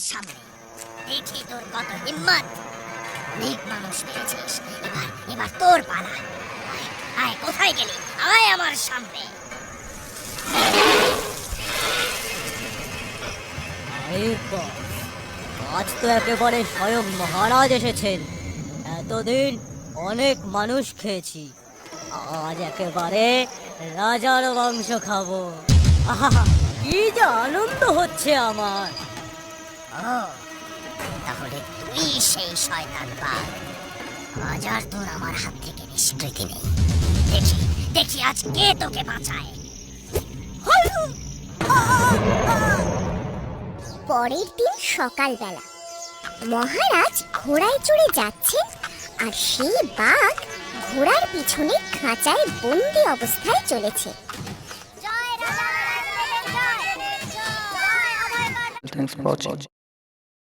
সামনে। দেখি তোর কত হিম্মত। অনেক মানুষ পেয়েছিস এবার এবার তোর পালা। আয়, কোথায় গেলি? আয় আমার সামনে। আজ তো একেবারে স্বয়ং মহারাজ এসেছেন। এতদিন অনেক মানুষ খেয়েছি। আজ একেবারে রাজার মাংস খাব। কি যে আনন্দ হচ্ছে আমার। ও তাহলে তুই সেই শয়তান বাঘ আজ আর তোর আমার হাত থেকে নিষ্কৃতি নেই। দেখি দেখি আজ কে তোকে বাঁচায়। পরের দিন সকালবেলা মহারাজ ঘোড়ায় চড়ে যাচ্ছেন আর সেই বাঘ ঘোড়ার পিছনে খাঁচায় বন্দি অবস্থায় চলেছে। Thanks for watching.